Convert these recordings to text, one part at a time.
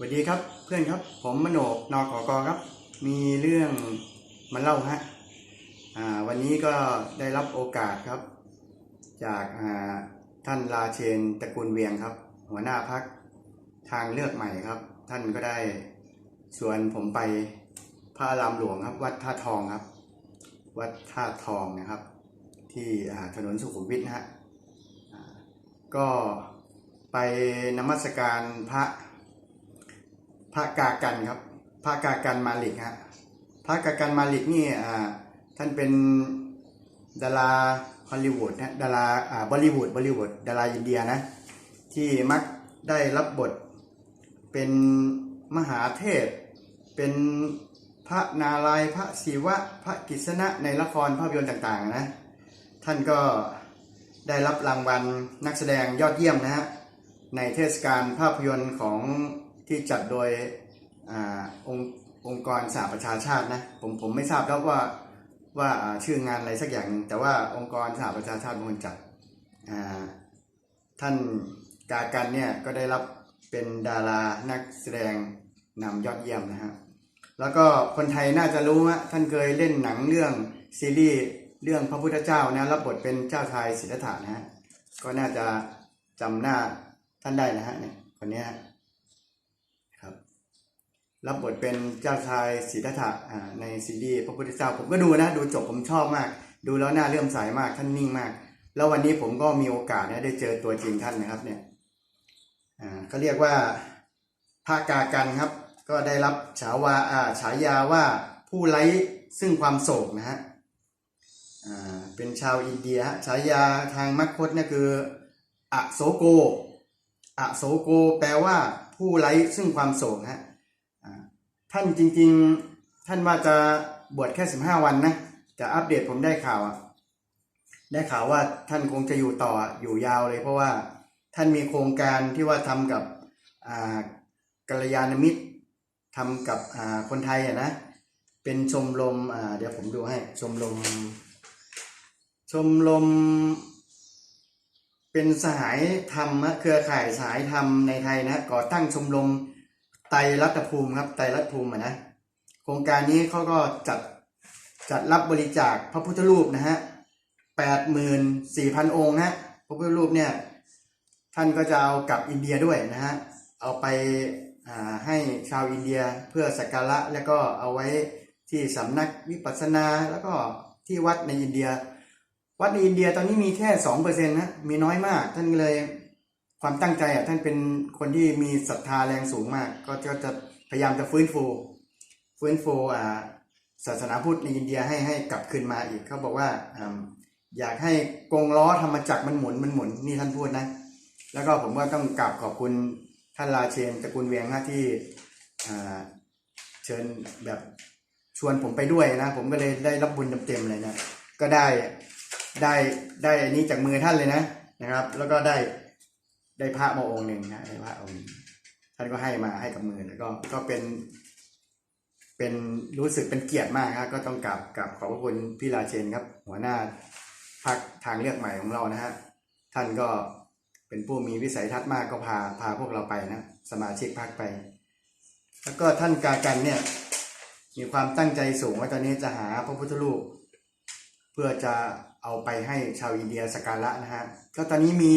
สวัสดีครับเพื่อนครับ ผมมโนกนอกอกอครับ มีเรื่องมาเล่าฮะอ่าวันนี้ก็ได้รับโอกาสครับ จากอ่าท่านราเชนตระกูลเวียงครับ หัวหน้าพักทางเลือกใหม่ครับ ท่านก็ได้ชวนผมไปพระอารามหลวงครับ วัดท่าทองครับ วัดท่าทองนะครับ ที่อ่าถนนสุขุมวิทนะฮะก็ไปนมัสการพระ พระกากันครับ พระกากันมาลิกฮะพระกากันมาลิกนี่อ่าท่านเป็นดาราฮอลลีวูดนะดาราอ่าบอลลีวูดบอลลีวูดดาราอินเดียนะที่มักได้รับบทเป็นมหาเทพ เป็นพระนารายพระศิวะ พระกฤษณะในละครภาพยนตร์ต่างๆนะ ท่านก็ได้รับรางวัลนักแสดงยอดเยี่ยมนะฮะในเทศกาลภาพยนตร์ของ ที่จัดโดยอองค์องค์กรสหประชาชาตินะผมผมไม่ทราบแล้วว่าว่าชื่องานอะไรสักอย่างแต่ว่าองค์กรสหประชาชาติเป็นคนจัดท่านกากันเนี่ยก็ได้รับเป็นดารานักแสดงนำยอดเยี่ยมนะฮะแล้วก็คนไทยน่าจะรู้ว่าท่านเคยเล่นหนังเรื่องซีรีส์เรื่องพระพุทธเจ้านะรับบทเป็นเจ้าชายสิทธัตถะนะฮะก็น่าจะจำหน้าท่านได้นะฮะเนี่ยคนนี้ รับบทเป็นเจ้าชายสิทธัตถะในซีรีส์พระพุทธเจ้า ผมก็ดูนะ ดูจบผมชอบมาก ดูแล้วน่าเลื่อมใสมากท่านนิ่งมาก แล้ววันนี้ผมก็มีโอกาสนะได้เจอตัวจริงท่านนะครับเนี่ยอ่าเรียกว่าพระกากันครับ ก็ได้รับฉาวาอาฉายาว่าผู้ไร้ซึ่งความโศกนะฮะอ่าเป็นชาวอินเดียฉายาทางมัคคตเนี่ยคืออโศโกอโศโก แปลว่าผู้ไร้ซึ่งความโศกฮะ ท่านจริง ๆ ท่านว่าจะบวชแค่สิบห้าวันนะแต่อัปเดตผมได้ข่าวอะได้ข่าวว่าท่านคงจะอยู่ต่ออยู่ยาวเลย เพราะว่าท่านมีโครงการที่ว่าทำกับอ่ากัลยาณมิตรทำกับอ่าคนไทยอะนะเป็นชมรมอ่าเดี๋ยวผมดูให้ชมรมชมรมเป็นสหายธรรมเครือข่ายสายธรรมในไทยนะก่อตั้งชมรม ไตรรัตภูมิครับไตรรัตภูมิอะนะโครงการนี้เขาก็จัดจัดรับบริจาคพระพุทธรูปนะฮะแปดหมื่นสี่พันองค์นะพระพุทธรูปเนี่ยท่านก็จะเอากลับอินเดียด้วยนะฮะเอาไปให้ชาวอินเดียเพื่อสักการะแล้วก็เอาไว้ที่สำนักวิปัสสนาแล้วก็ที่วัดในอินเดีย วัดในอินเดียตอนนี้มีแค่สองเปอร์เซ็นต์นะมีน้อยมากท่านก็เลย ความตั้งใจอะท่านเป็นคนที่มีศรัทธาแรงสูงมาก ก็จะจะพยายามจะฟื้นฟู ฟื้นฟูอ่าศาสนาพุทธในอินเดียให้ให้กลับคืนมาอีกเขาบอกว่าอยากให้กงล้อธรรมจักรมันหมุนมันหมุนนี่ท่านพูดนะ แล้วก็ผมก็ต้องกราบขอบคุณท่านราเชนตระกูลเวียงนะที่เชิญแบบชวนผมไปด้วยนะ ผมก็เลยได้รับบุญเต็มๆเลยนะ ก็ได้ได้ได้อันนี้จากมือท่านเลยนะนะครับ แล้วก็ได้ ได้พระมาองค์หนึ่งนะได้พระองค์ท่านก็ให้มาให้กับมือแล้วก็ก็เป็น เป็นรู้สึกเป็นเกียรติมากครับก็ต้องกราบกราบขอบพระคุณพี่ราเชนครับ หัวหน้าพักทางเลือกใหม่ของเรานะฮะท่านก็เป็นผู้มีวิสัยทัศน์มากก็พาพาพวกเราไปนะสมาชิกพักไป แล้วก็ท่านกากันเนี่ยมีความตั้งใจสูงว่าตอนนี้จะหาพระพุทธรูปเพื่อจะ เอาไปให้ชาวอินเดียสักการะนะฮะก็ตอนนี้มี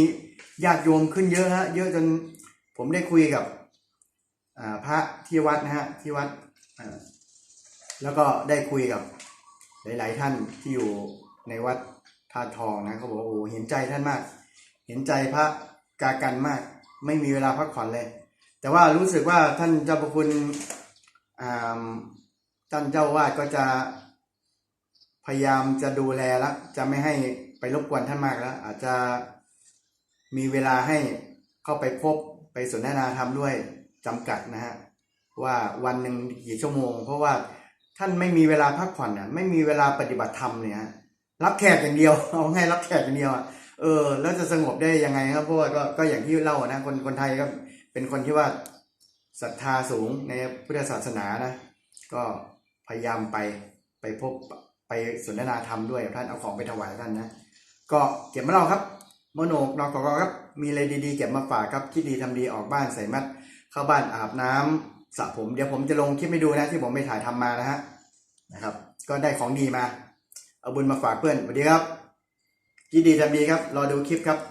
ญาติโยมขึ้นเยอะฮะเยอะจนผมได้คุยกับพระที่วัดนะฮะที่วัดแล้วก็ได้คุยกับหลาย ๆ ท่านที่อยู่ในวัดท่าทองนะเขาบอกโอ้เห็นใจท่านมาก เห็นใจพระกากันมาก ไม่มีเวลาพักผ่อนเลย แต่ว่ารู้สึกว่าท่านเจ้าประคุณท่านเจ้าวาดก็จะ พยายามจะดูแลแล้วจะไม่ให้ไปรบกวนท่านมากแล้ว อาจจะมีเวลาให้เข้าไปพบไปสนทนาธรรมด้วยจำกัดนะฮะว่าวันหนึ่งกี่ชั่วโมง เพราะว่าท่านไม่มีเวลาพักผ่อนอะไม่มีเวลาปฏิบัติธรรมเนี่ยรับแขกอย่างเดียวเอาให้รับแขกอย่างเดียวอะเออแล้วจะสงบได้ยังไงครับเพราะว่าก็ก็อย่างที่เล่านะคนคนไทยก็เป็นคนที่ว่าศรัทธาสูงในพุทธศาสนานะ ก็พยายามไปไปพบ ไปสนทนาธรรมด้วยท่านเอาของไปถวายท่านนะก็เก็บมาเล่าครับมโนกนอกกอครับ มีอะไรดีๆเก็บมาฝากครับคิดดีทำดีออกบ้านใส่มัดเข้าบ้านอาบน้ำสระผมเดี๋ยวผมจะลงคลิปให้ดูนะที่ผมไปถ่ายทำมานะฮะนะครับ ก็ได้ของดีมา เอาบุญมาฝากเพื่อนสวัสดีครับคิดดีทำดีครับ รอดูคลิปครับ